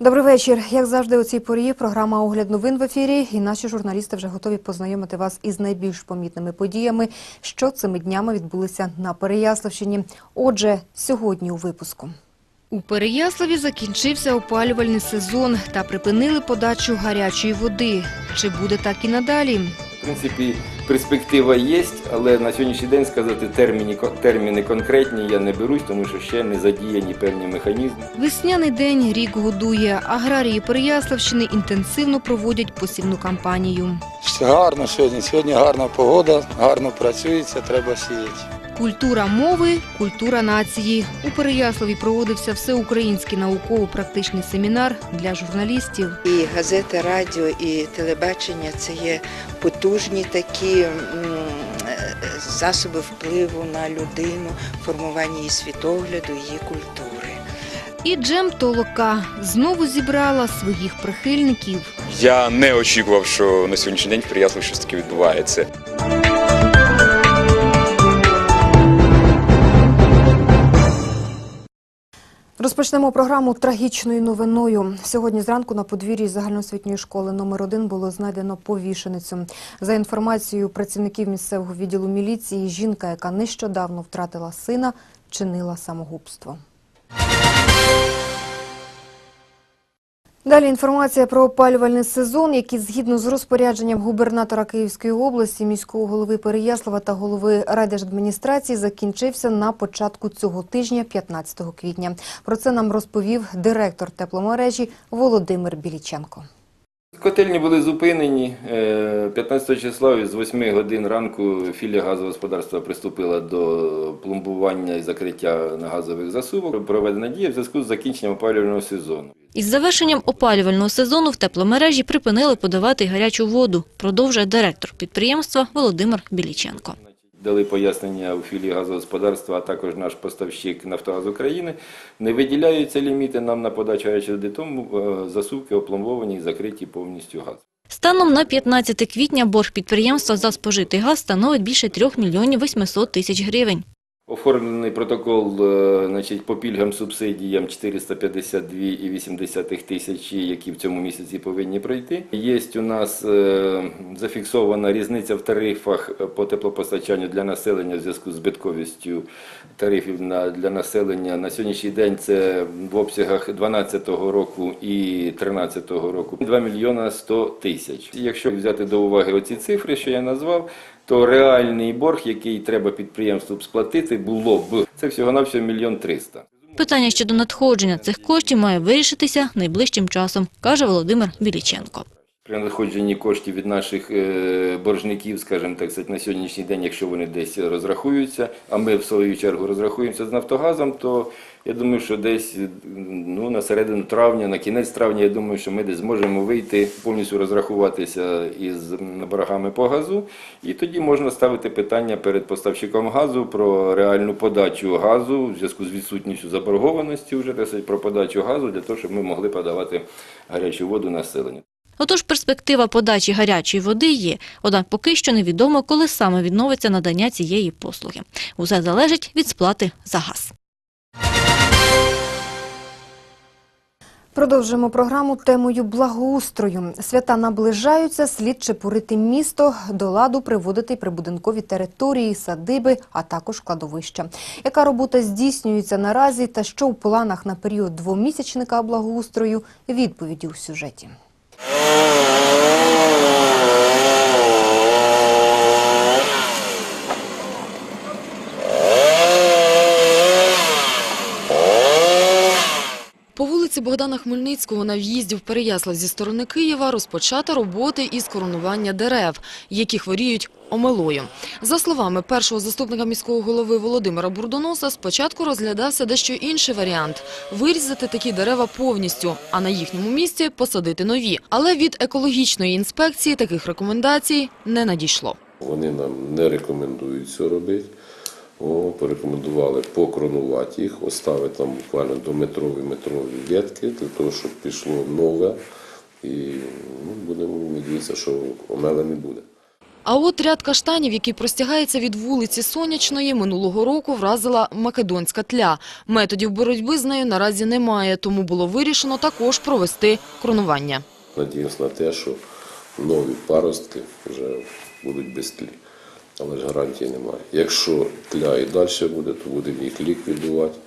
Добрий вечір. Як завжди, у цій порі програма Огляд новин в ефірі. І наші журналісти вже готові познайомити вас із найбільш помітними подіями, що цими днями відбулися на Переяславщині. Отже, сьогодні у випуску. У Переяславі закінчився опалювальний сезон та припинили подачу гарячої води. Чи буде так і надалі? В принципі, перспектива є, але на сьогоднішній день сказати терміни, терміни конкретні я не берусь, тому що ще не задіяні певні механізми. Весняний день рік годує. Аграрії Переяславщини інтенсивно проводять посівну кампанію. Все гарно сьогодні. Сьогодні гарна погода, гарно працюється, треба сіяти. Культура мови, культура нації. У Переяславі проводився всеукраїнський науково-практичний семінар для журналістів. І газети, радіо, і телебачення це є потужні такі е, засоби впливу на людину, формування її світогляду, її культури. І Джем Толока знову зібрала своїх прихильників. Я не очікував, що на сьогоднішній день в Переяславі щось таке відбувається. Розпочнемо програму трагічною новиною. Сьогодні зранку на подвір'ї загальноосвітньої школи номер 1 було знайдено повішеницю. За інформацією працівників місцевого відділу міліції, жінка, яка нещодавно втратила сина, чинила самогубство. Далі інформація про опалювальний сезон, який згідно з розпорядженням губернатора Київської області, міського голови Переяслава та голови райдержадміністрації закінчився на початку цього тижня, 15 квітня. Про це нам розповів директор тепломережі Володимир Біліченко. Котельні були зупинені. Е, 15 числа з 8 годин ранку філія газового господарства приступила до пломбування і закриття на газових засувок. Проведена дія в зв'язку з закінченням опалювального сезону. Із завершенням опалювального сезону в тепломережі припинили подавати гарячу воду, продовжує директор підприємства Володимир Біліченко. Дали пояснення у філії газогосподарства, а також наш поставщик Нафтогаз України. Не виділяються ліміти нам на подачу речі тому е, засувки опломбовані і закриті повністю газ. Станом на 15 квітня борг підприємства за спожитий газ становить більше 3 мільйонів 800 тисяч гривень. Оформлений протокол е, значить, по пільгам субсидіям 452,8 тисячі, які в цьому місяці повинні пройти. Є у нас е, зафіксована різниця в тарифах по теплопостачанню для населення в зв'язку з збитковістю тарифів для населення. На сьогоднішній день це в обсягах 2012 року і 2013 року 2 мільйона 100 тисяч. Якщо взяти до уваги оці цифри, що я назвав, то реальний борг, який треба підприємству сплатити, було б це всього-навсього мільйон триста. Питання щодо надходження цих коштів має вирішитися найближчим часом, каже Володимир Біліченко. При надходженні коштів від наших е, боржників, скажімо так, сказати, на сьогоднішній день, якщо вони десь розрахуються, а ми в свою чергу розрахуємося з Нафтогазом, то я думаю, що десь ну, на середину травня, на кінець травня, я думаю, що ми десь зможемо вийти, повністю розрахуватися із боргами по газу. І тоді можна ставити питання перед поставщиком газу про реальну подачу газу в зв'язку з відсутністю заборгованості вже сказати, про подачу газу для того, щоб ми могли подавати гарячу воду населенню. Отож, перспектива подачі гарячої води є, однак поки що невідомо, коли саме відновиться надання цієї послуги. Усе залежить від сплати за газ. Продовжуємо програму темою благоустрою. Свята наближаються, слід чепурити місто, до ладу приводити прибудинкові території, садиби, а також кладовища. Яка робота здійснюється наразі та що в планах на період двомісячника благоустрою? Відповіді у сюжеті. По вулиці Богдана Хмельницького на в'їзді в Переяслав зі сторони Києва розпочато роботи із коронування дерев, які хворіють омелою. За словами першого заступника міського голови Володимира Бурдоноса, спочатку розглядався дещо інший варіант – вирізати такі дерева повністю, а на їхньому місці посадити нові. Але від екологічної інспекції таких рекомендацій не надійшло. Вони нам не рекомендують це робити. О, порекомендували покронувати їх, оставити там буквально до метрові метрові ветки, для того, щоб пішло нове. І ну, будемо надіятися, що омела не буде. А от ряд каштанів, який простягається від вулиці Сонячної, минулого року вразила македонська тля. Методів боротьби з нею наразі немає, тому було вирішено також провести кронування. Надіємося на те, що нові паростки вже будуть без тлі. Але ж гарантії немає. Якщо тля і далі буде, то будемо їх ліквідувати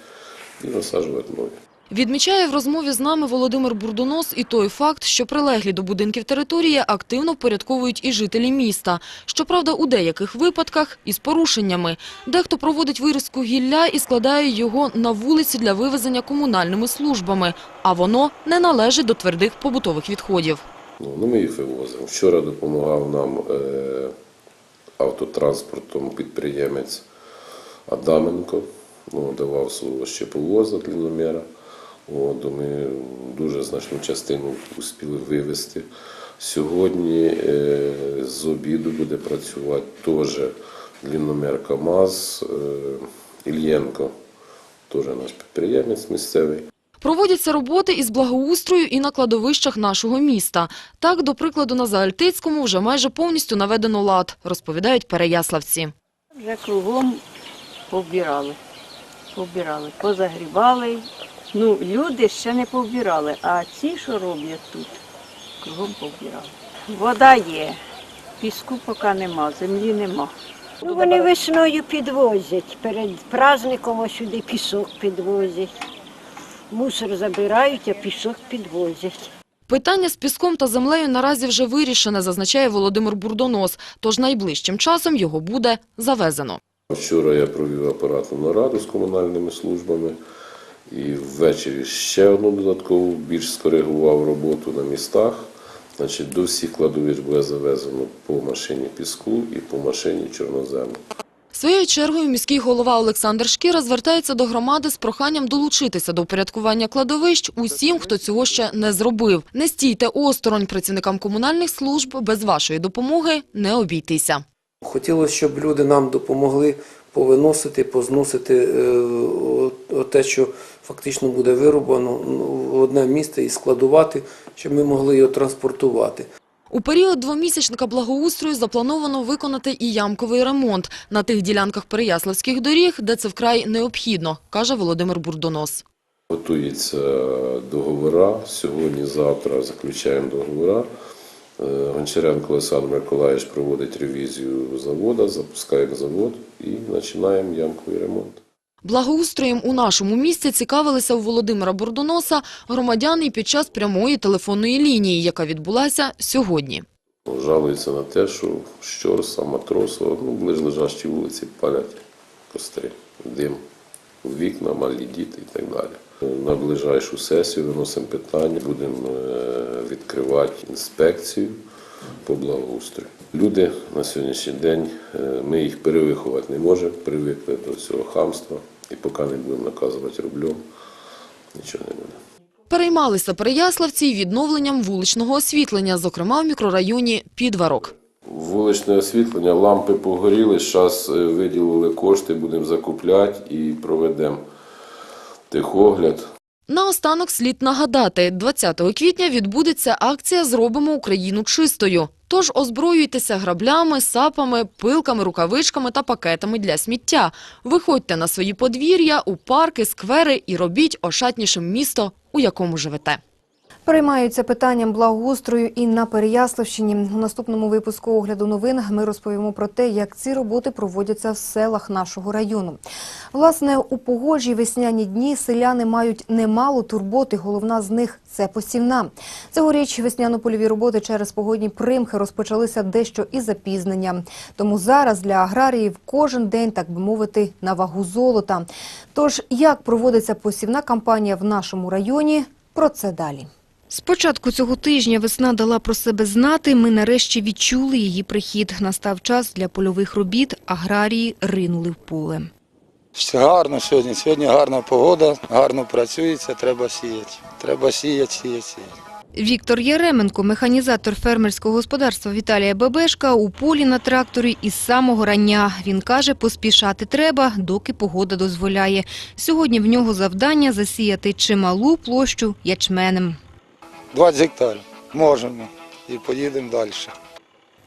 і насаджувати нові. Відмічає в розмові з нами Володимир Бурдонос і той факт, що прилеглі до будинків території активно впорядковують і жителі міста. Щоправда, у деяких випадках із порушеннями. Дехто проводить вирізку гілля і складає його на вулиці для вивезення комунальними службами, а воно не належить до твердих побутових відходів. Ну, ну, ми їх вивозимо. Вчора допомагав нам е, автотранспортом підприємець Адаменко. Ну, давав свого щеповоза длинномера. О, то ми дуже значну частину успіли вивезти. Сьогодні е, з обіду буде працювати теж длинномер КАМАЗ е, Ільєнко, теж наш підприємець місцевий. Проводяться роботи із благоустрою і на кладовищах нашого міста. Так, до прикладу, на Заальтицькому вже майже повністю наведено лад, розповідають переяславці. Вже кругом повбирали. Повбирали, позагрібали. Ну, люди ще не повбирали, а ці, що роблять тут, кругом повбирали. Вода є, піску поки нема, землі нема. Ну, вони весною підвозять. Перед праздником сюди пісок підвозять. Мусор забирають, а пісок підвозять. Питання з піском та землею наразі вже вирішене, зазначає Володимир Бурдонос, тож найближчим часом його буде завезено. Вчора я провів апаратну нараду з комунальними службами і ввечері ще одну додаткову більш скоригував роботу на містах. Значить, до всіх кладовищ буде завезено по машині піску і по машині чорнозему. Своєю чергою міський голова Олександр Шкіра звертається до громади з проханням долучитися до упорядкування кладовищ усім, хто цього ще не зробив. Не стійте осторонь працівникам комунальних служб, без вашої допомоги не обійтися. Хотілося, щоб люди нам допомогли повиносити, позносити е, те, що фактично буде вирубано ну, в одне місце і складувати, щоб ми могли його транспортувати. У період двомісячника благоустрою заплановано виконати і ямковий ремонт на тих ділянках переяславських доріг, де це вкрай необхідно, каже Володимир Бурдонос. Готуються договора. Сьогодні, завтра заключаємо договора. Е, Гончаренко Олександр Миколаївич проводить ревізію заводу, запускаємо завод і починаємо ямковий ремонт. Благоустроєм у нашому місті цікавилися у Володимира Бурдоноса громадяни під час прямої телефонної лінії, яка відбулася сьогодні. Жалуються на те, що Щорса, Матросова, ну, ближлежащі вулиці палять костри, дим вікна, малі діти і так далі. На ближайшу сесію виносимо питання, будемо е, відкривати інспекцію по благоустрою. Люди на сьогоднішній день, е, ми їх перевиховати не можемо, привикли до цього хамства, і поки не будемо наказувати рублем, нічого не буде. Переймалися переяславці відновленням вуличного освітлення, зокрема в мікрорайоні Підварок. Вуличне освітлення, лампи погоріли, зараз виділили кошти, будемо закупляти і проведемо техогляд. Наостанок слід нагадати, 20 квітня відбудеться акція «Зробимо Україну чистою». Тож озброюйтеся граблями, сапами, пилками, рукавичками та пакетами для сміття. Виходьте на свої подвір'я, у парки, сквери і робіть ошатнішим місто, у якому живете. Переймаються питанням благоустрою і на Переяславщині. У наступному випуску огляду новин ми розповімо про те, як ці роботи проводяться в селах нашого району. Власне, у погожі весняні дні селяни мають немало турботи. Головна з них це посівна. Цьогоріч весняно-польові роботи через погодні примхи розпочалися дещо і запізнення. Тому зараз для аграріїв кожен день, так би мовити, на вагу золота. Тож, як проводиться посівна кампанія в нашому районі, про це далі. З початку цього тижня весна дала про себе знати. Ми нарешті відчули її прихід. Настав час для польових робіт. Аграрії ринули в поле. Все гарно сьогодні. Сьогодні гарна погода, гарно працюється, треба сіяти. Треба сіяти, сіяти, сіяти. Віктор Яременко, механізатор фермерського господарства Віталія Бебешка, у полі на тракторі із самого рання. Він каже, поспішати треба, доки погода дозволяє. Сьогодні в нього завдання засіяти чималу площу ячменем. 20 гектарів. Можемо. І поїдемо далі.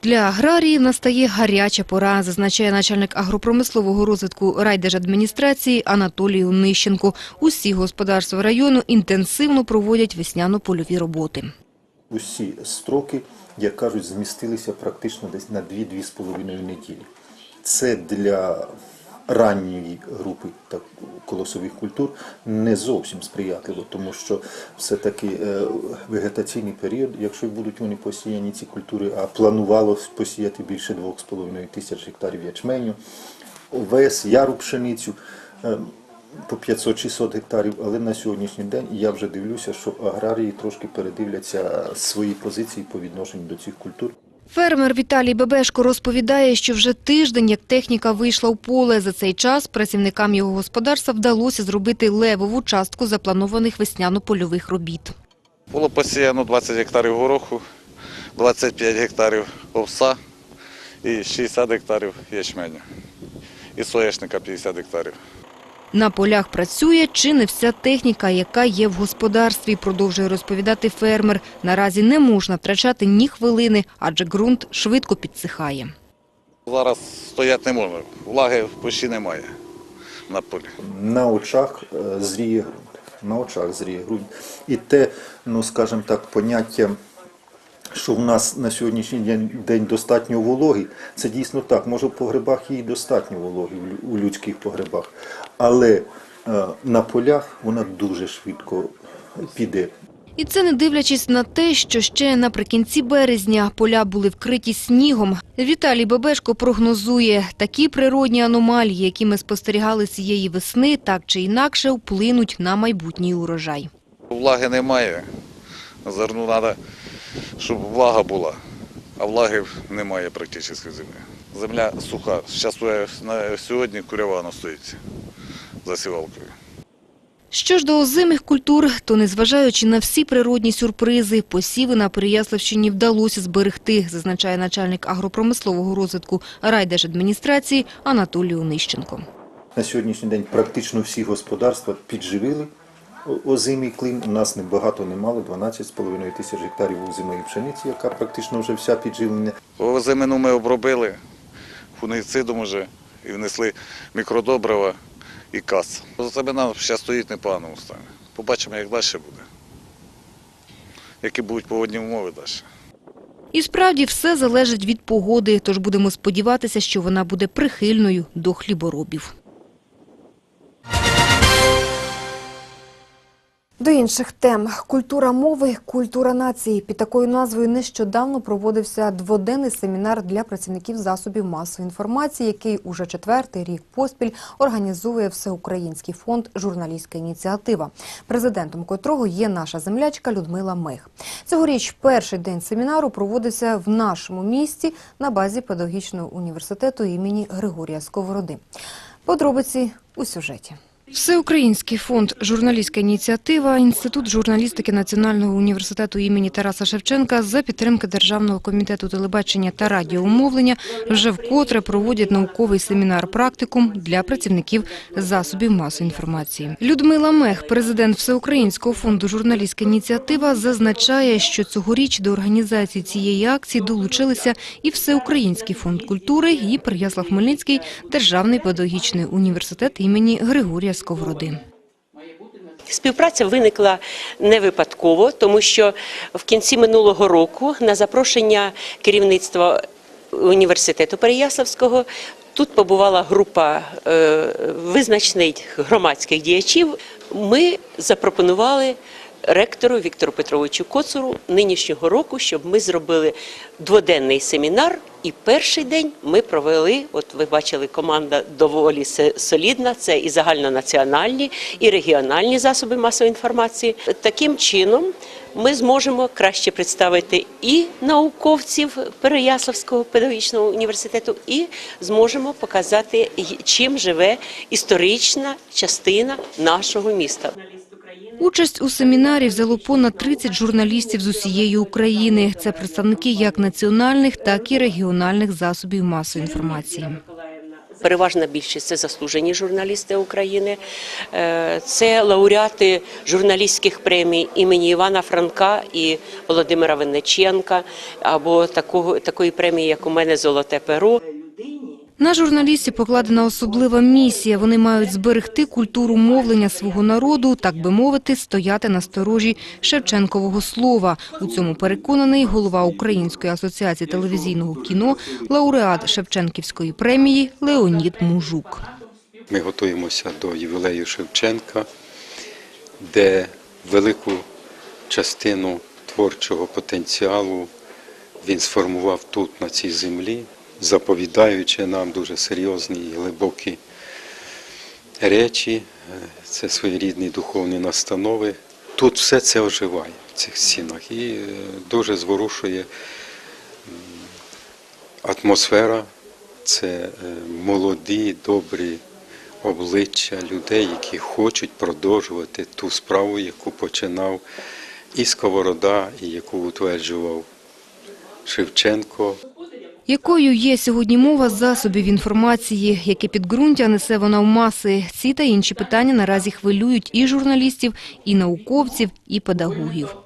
Для аграрії настає гаряча пора, зазначає начальник агропромислового розвитку райдержадміністрації Анатолій Онищенко. Усі господарства району інтенсивно проводять весняно-польові роботи. Усі строки, як кажуть, змістилися практично десь на 2-2,5 неділі. Це для ранньої групи так, колосових культур не зовсім сприятливо, тому що все-таки е, вегетаційний період, якщо будуть вони посіяні ці культури, а планувалось посіяти більше 2,5 тисяч гектарів ячменю, овес, яру пшеницю. е, по 500-600 гектарів, але на сьогоднішній день я вже дивлюся, що аграрії трошки передивляться свої позиції по відношенню до цих культур. Фермер Віталій Бебешко розповідає, що вже тиждень, як техніка вийшла в поле. За цей час працівникам його господарства вдалося зробити левову частку запланованих весняно-польових робіт. Було посіяно 20 гектарів гороху, 25 гектарів овса і 60 гектарів ячменю. І соняшника 50 гектарів. На полях працює чи не вся техніка, яка є в господарстві, продовжує розповідати фермер. Наразі не можна втрачати ні хвилини, адже ґрунт швидко підсихає. Зараз стояти не можна, влаги почти немає на полі. На очах е, зріє ґрунт. На очах зріє ґрунт. І те, ну скажімо так, поняття, що в нас на сьогоднішній день, день достатньо вологи, це дійсно так. Може в погребах її достатньо вологи у людських погребах, але е, на полях вона дуже швидко піде. І це не дивлячись на те, що ще наприкінці березня поля були вкриті снігом. Віталій Бебешко прогнозує, такі природні аномалії, які ми спостерігали цієї весни, так чи інакше вплинуть на майбутній урожай. Влаги немає. Зерну треба, щоб влага була, а влаги немає практично землі. Земля суха. Зараз на сьогодні курява стоїть засівалкою. Що ж до озимих культур, то незважаючи на всі природні сюрпризи, посіви на Переяславщині вдалося зберегти, зазначає начальник агропромислового розвитку райдержадміністрації Анатолій Онищенко. На сьогоднішній день практично всі господарства підживили озимий клин. У нас небагато немало, 12,5 тисяч гектарів озимої пшениці, яка практично вже вся підживлена. Озимину ми обробили фунгіцидом уже і внесли мікродобрива і кас. Озимина зараз стоїть непоганому стані. Побачимо, як далі буде. Які будуть погодні умови далі. І справді все залежить від погоди, тож будемо сподіватися, що вона буде прихильною до хліборобів. До інших тем культура мови, культура нації. Під такою назвою нещодавно проводився дводенний семінар для працівників засобів масової інформації, який уже четвертий рік поспіль організує всеукраїнський фонд Журналістська ініціатива, президентом котрого є наша землячка Людмила Мех. Цьогоріч перший день семінару проводився в нашому місті на базі педагогічного університету імені Григорія Сковороди. Подробиці у сюжеті. Всеукраїнський фонд «Журналістська ініціатива», Інститут журналістики Національного університету імені Тараса Шевченка за підтримки Державного комітету телебачення та радіомовлення вже вкотре проводять науковий семінар-практикум для працівників засобів масової інформації. Людмила Мех, президент Всеукраїнського фонду «Журналістська ініціатива», зазначає, що цьогоріч до організації цієї акції долучилися і Всеукраїнський фонд культури, і Переяслав-Хмельницький Державний педагогічний університет імені Григорія Сковороди. Співпраця виникла не випадково, тому що в кінці минулого року на запрошення керівництва університету Переяславського тут побувала група е, визначних громадських діячів. Ми запропонували ректору Віктору Петровичу Коцуру нинішнього року, щоб ми зробили дводенний семінар. І перший день ми провели, от ви бачили, команда доволі солідна, це і загальнонаціональні, і регіональні засоби масової інформації. Таким чином ми зможемо краще представити і науковців Переяславського педагогічного університету, і зможемо показати, чим живе історична частина нашого міста. Участь у семінарі взяло понад 30 журналістів з усієї України. Це представники як національних, так і регіональних засобів масової інформації. переважна більшість це заслужені журналісти України, е, це лауреати журналістських премій імені Івана Франка і Володимира Винниченка, або такого, такої премії, як у мене Золоте перо. На журналістів покладена особлива місія. Вони мають зберегти культуру мовлення свого народу, так би мовити, стояти на сторожі Шевченкового слова. У цьому переконаний голова Української асоціації телевізійного кіно, лауреат Шевченківської премії Леонід Мужук. Ми готуємося до ювілею Шевченка, де велику частину творчого потенціалу він сформував тут, на цій землі, заповідаючи нам дуже серйозні і глибокі речі, е, це своєрідні духовні настанови. Тут все це оживає в цих стінах і е, дуже зворушує атмосфера. Це е, молоді, добрі обличчя людей, які хочуть продовжувати ту справу, яку починав і Сковорода, і яку утверджував Шевченко. Якою є сьогодні мова засобів інформації, яке підґрунтя несе вона в маси? Ці та інші питання наразі хвилюють і журналістів, і науковців, і педагогів.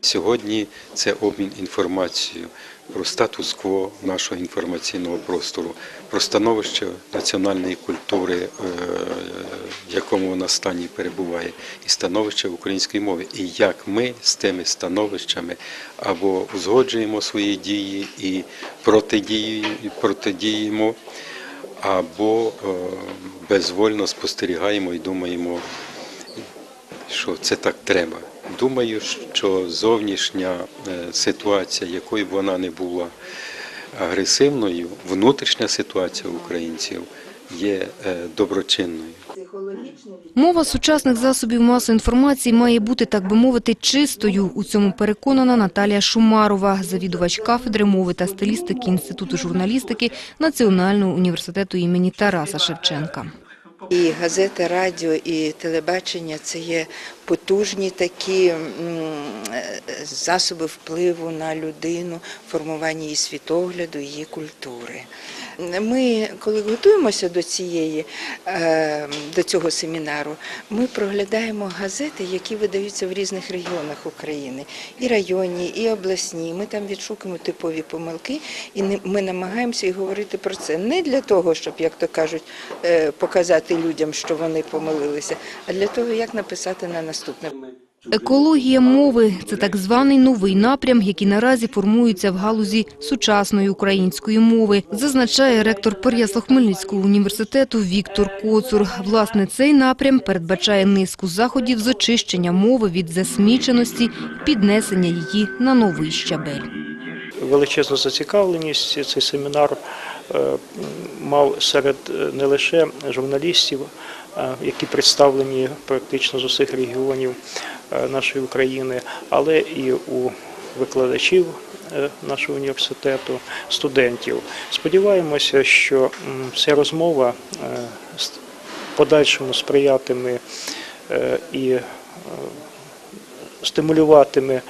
Сьогодні це обмін інформацією про статус-кво нашого інформаційного простору, про становище національної культури, е, в якому вона стані перебуває, і становище української мови. І як ми з тими становищами або узгоджуємо свої дії і протидіємо, або е, безвольно спостерігаємо і думаємо, що це так треба. Думаю, що зовнішня е, ситуація, якою б вона не була агресивною, внутрішня ситуація українців є е, доброчинною. Мова сучасних засобів масової інформації має бути, так би мовити, чистою. У цьому переконана Наталія Шумарова, завідувач кафедри мови та стилістики Інституту журналістики Національного університету імені Тараса Шевченка. І газети, радіо, і телебачення це є потужні такі засоби впливу на людину, формування її світогляду, її культури. Ми, коли готуємося до цієї е, до цього семінару, ми проглядаємо газети, які видаються в різних регіонах України, і районні, і обласні. Ми там відшукуємо типові помилки, і ми намагаємося і говорити про це не для того, щоб, як то кажуть, е, показати людям, що вони помилилися, а для того, як написати на наступне. Екологія мови – це так званий новий напрям, який наразі формується в галузі сучасної української мови, зазначає ректор Переяслав-Хмельницького університету Віктор Коцур. Власне, цей напрям передбачає низку заходів з очищення мови від засміченості, піднесення її на новий щабель. величезну зацікавленість цей семінар е, мав серед е, не лише журналістів, які представлені практично з усіх регіонів нашої України, але і у викладачів е, нашого університету, студентів. Сподіваємося, що ця розмова е, в подальшому сприятиме е, і е, стимулюватиме е,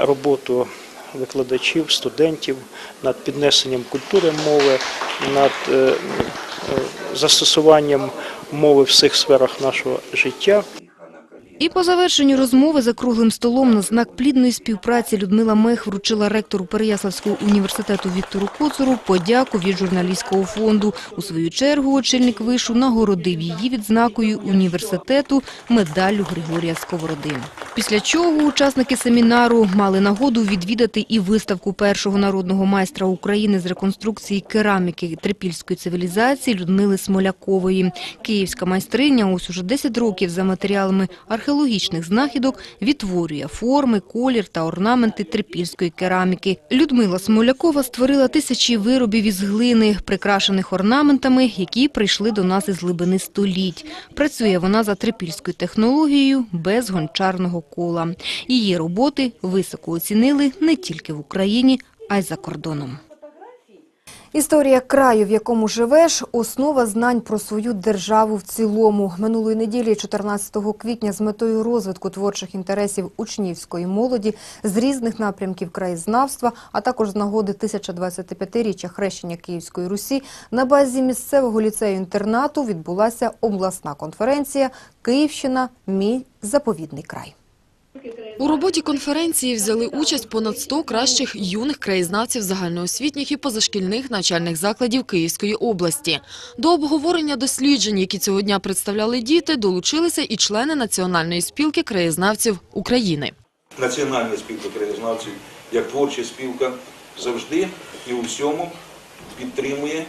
роботу викладачів, студентів над піднесенням культури мови, над е, е, застосуванням мови в всіх сферах нашого життя. І по завершенню розмови за круглим столом на знак плідної співпраці Людмила Мех вручила ректору Переяславського університету Віктору Коцуру подяку від журналістського фонду. У свою чергу очільник вишу нагородив її відзнакою університету медаллю Григорія Сковороди. Після чого учасники семінару мали нагоду відвідати і виставку першого народного майстра України з реконструкції кераміки трипільської цивілізації Людмили Смолякової. Київська майстриня ось уже 10 років за матеріалами археологічних знахідок відтворює форми, колір та орнаменти трипільської кераміки. Людмила Смолякова створила тисячі виробів із глини, прикрашених орнаментами, які прийшли до нас із глибини століть. Працює вона за трипільською технологією без гончарного кола. Її роботи високо оцінили не тільки в Україні, а й за кордоном. Історія краю, в якому живеш, основа знань про свою державу в цілому. Минулої неділі, 14 квітня, з метою розвитку творчих інтересів учнівської молоді з різних напрямків краєзнавства, а також з нагоди 1025-річчя хрещення Київської Русі, на базі місцевого ліцею-інтернату відбулася обласна конференція «Київщина. Мій заповідний край». У роботі конференції взяли участь понад 100 кращих юних краєзнавців загальноосвітніх і позашкільних навчальних закладів Київської області. До обговорення досліджень, які цього дня представляли діти, долучилися і члени Національної спілки краєзнавців України. Національна спілка краєзнавців, як творча спілка, завжди і у всьому підтримує,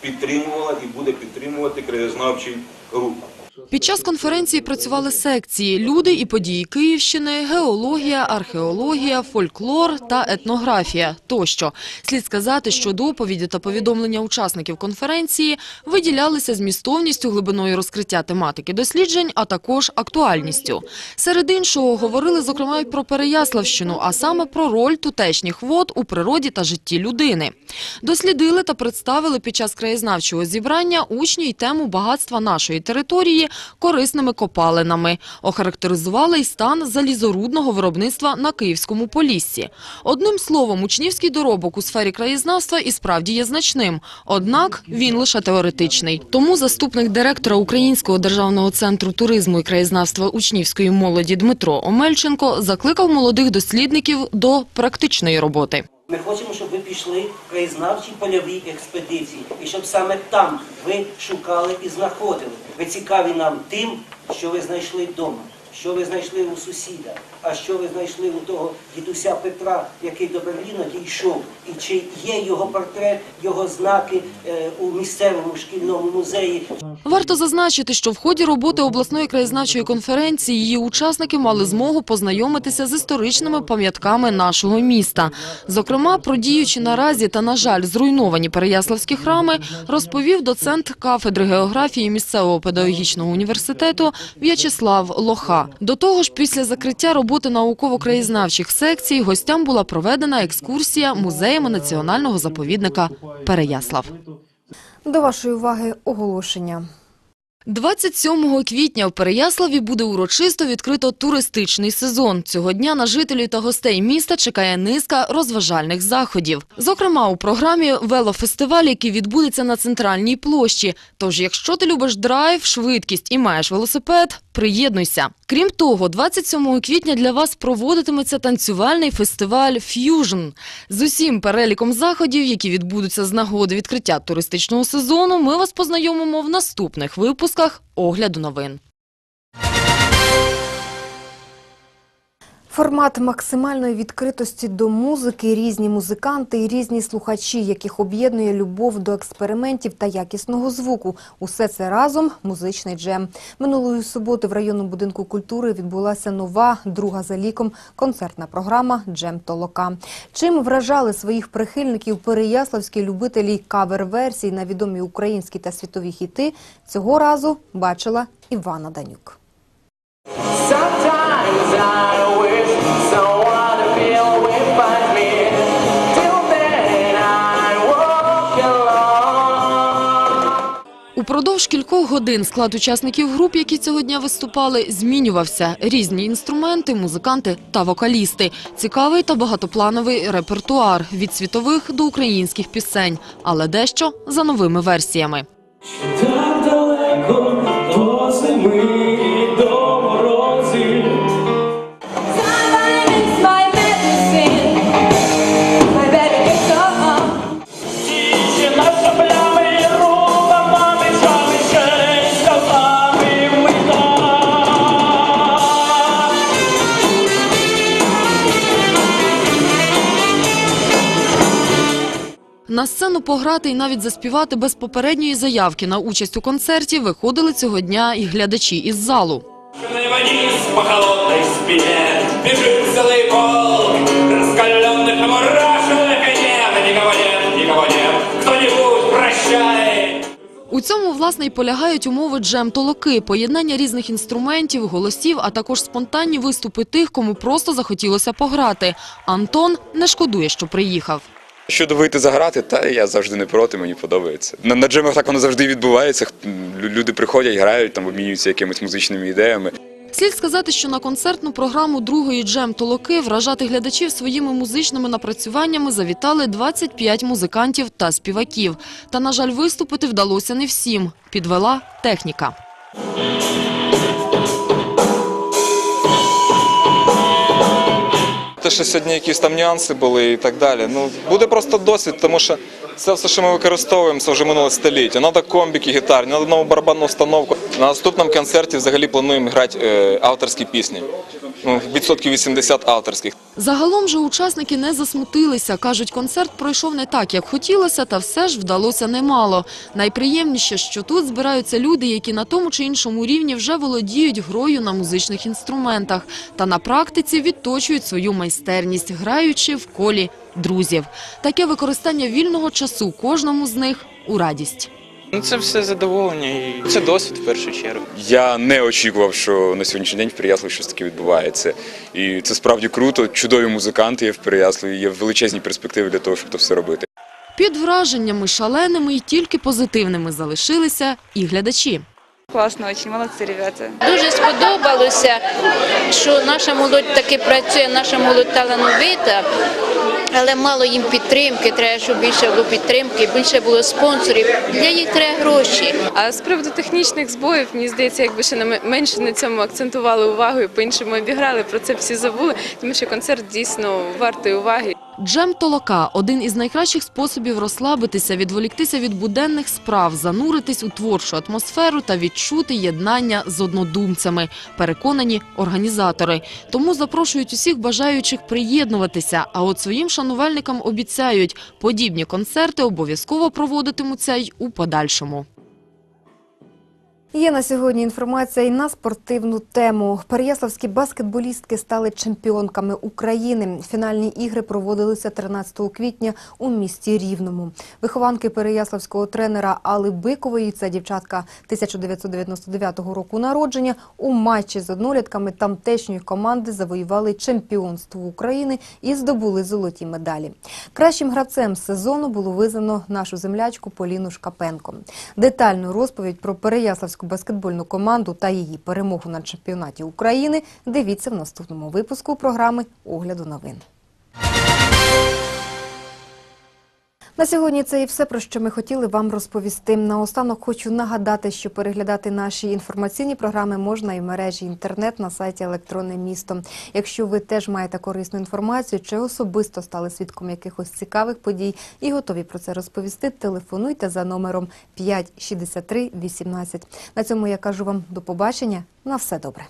підтримувала і буде підтримувати краєзнавчі групи. Під час конференції працювали секції «Люди і події Київщини», «Геологія», «Археологія», «Фольклор» та «Етнографія» тощо. Слід сказати, що доповіді та повідомлення учасників конференції виділялися змістовністю, глибиною розкриття тематики досліджень, а також актуальністю. Серед іншого говорили, зокрема, й про Переяславщину, а саме про роль тутешніх вод у природі та житті людини. Дослідили та представили під час краєзнавчого зібрання учні й тему багатства нашої території корисними копалинами. Охарактеризували й стан залізорудного виробництва на Київському Поліссі. Одним словом, учнівський доробок у сфері краєзнавства і справді є значним. Однак він лише теоретичний. Тому заступник директора Українського державного центру туризму і краєзнавства учнівської молоді Дмитро Омельченко закликав молодих дослідників до практичної роботи. Ми хочемо, щоб ви пішли в краєзнавчі польові експедиції, і щоб саме там ви шукали і знаходили. Ви цікаві нам тим, що ви знайшли вдома, що ви знайшли у сусіда, а що ви знайшли у того дідуся Петра, який до Берліна дійшов, і чи є його портрет, його знаки е, у місцевому шкільному музеї. Варто зазначити, що в ході роботи обласної краєзнавчої конференції її учасники мали змогу познайомитися з історичними пам'ятками нашого міста. Зокрема, про діючі наразі та, на жаль, зруйновані Переяславські храми розповів доцент кафедри географії місцевого педагогічного університету В'ячеслав Лоха. До того ж, після закриття роботи науково-краєзнавчих секцій гостям була проведена екскурсія музеями національного заповідника Переяслав. До вашої уваги оголошення. 27 квітня в Переяславі буде урочисто відкрито туристичний сезон. Цього дня на жителів та гостей міста чекає низка розважальних заходів. Зокрема, у програмі велофестиваль, який відбудеться на центральній площі. Тож, якщо ти любиш драйв, швидкість і маєш велосипед, приєднуйся. Крім того, 27 квітня для вас проводитиметься танцювальний фестиваль «Ф'южн». З усім переліком заходів, які відбудуться з нагоди відкриття туристичного сезону, ми вас познайомимо в наступних випусках «Огляду новин». Формат максимальної відкритості до музики, різні музиканти і різні слухачі, яких об'єднує любов до експериментів та якісного звуку. Усе це разом – музичний джем. Минулої суботи в районному будинку культури відбулася нова, друга за ліком, концертна програма «Джем Толока». Чим вражали своїх прихильників переяславські любителі кавер-версій на відомі українські та світові хіти, цього разу бачила Івана Данюк. Упродовж кількох годин склад учасників груп, які цього дня виступали, змінювався. Різні інструменти, музиканти та вокалісти. Цікавий та багатоплановий репертуар від світових до українських пісень, але дещо за новими версіями. Так далеко до зими На сцену пограти і навіть заспівати без попередньої заявки на участь у концерті виходили цього дня і глядачі із залу. По холодной спине бежит целый полк раскаленных мурашек нет, никого нет, никого нет, кто-нибудь прощай. У цьому, власне, й полягають умови джем-толоки, поєднання різних інструментів, голосів, а також спонтанні виступи тих, кому просто захотілося пограти. Антон не шкодує, що приїхав. Щодо вийти заграти, та я завжди не проти, мені подобається. На, на джемах так воно завжди відбувається. Лю- Люди приходять, грають, там обмінюються якимись музичними ідеями. Слід сказати, що на концертну програму другої джем толоки вражати глядачів своїми музичними напрацюваннями завітали 25 музикантів та співаків. Та, на жаль, виступити вдалося не всім. Підвела техніка. Те, що сьогодні якісь там нюанси були і так далі. Ну буде просто досвід, тому що це все, що ми використовуємо, це вже минуле століття. Надо комбіки гітарні, надо нову барабанну установку. На наступному концерті взагалі плануємо грати е, авторські пісні. Ну, відсотків 80 авторських. Загалом же учасники не засмутилися. Кажуть, концерт пройшов не так, як хотілося, та все ж вдалося немало. Найприємніше, що тут збираються люди, які на тому чи іншому рівні вже володіють грою на музичних інструментах та на практиці відточують свою майстерність, граючи в колі друзів. Таке використання вільного часу кожному з них у радість. Ну, це все задоволення і це досвід в першу чергу. Я не очікував, що на сьогоднішній день в Переяславі щось таке відбувається. І це справді круто. Чудові музиканти є в Переяславі, є величезні перспективи для того, щоб це все робити. Під враженнями шаленими і тільки позитивними залишилися і глядачі. Класно, очень молодці ребята. Дуже сподобалося, що наша молодь таки працює, наша молодь талановита, але мало їм підтримки. Треба, щоб більше було підтримки, більше було спонсорів. Для їх треба гроші. А з приводу технічних збоїв, мені здається, якби ще менше на цьому акцентували увагу і по-іншому обіграли, про це всі забули, тому що концерт дійсно вартий уваги. Джем толока – один із найкращих способів розслабитися, відволіктися від буденних справ, зануритись у творчу атмосферу та відчути єднання з однодумцями, переконані організатори. Тому запрошують усіх бажаючих приєднуватися, а от своїм шанувальникам обіцяють – подібні концерти обов'язково проводитимуться й у подальшому. Є на сьогодні інформація і на спортивну тему. Переяславські баскетболістки стали чемпіонками України. Фінальні ігри проводилися 13 квітня у місті Рівному. Вихованки переяславського тренера Али Бикової, це дівчатка 1999 року народження, у матчі з однолітками тамтешньої команди завоювали чемпіонство України і здобули золоті медалі. Кращим гравцем сезону було визнано нашу землячку Поліну Шкапенко. Детальну розповідь про Переяславську баскетбольну команду та її перемогу на чемпіонаті України дивіться в наступному випуску програми Огляду новин. На сьогодні це і все, про що ми хотіли вам розповісти. Наостанок хочу нагадати, що переглядати наші інформаційні програми можна і в мережі інтернет на сайті Електронне місто. Якщо ви теж маєте корисну інформацію чи особисто стали свідком якихось цікавих подій і готові про це розповісти, телефонуйте за номером 563 18. На цьому я кажу вам до побачення. На все добре.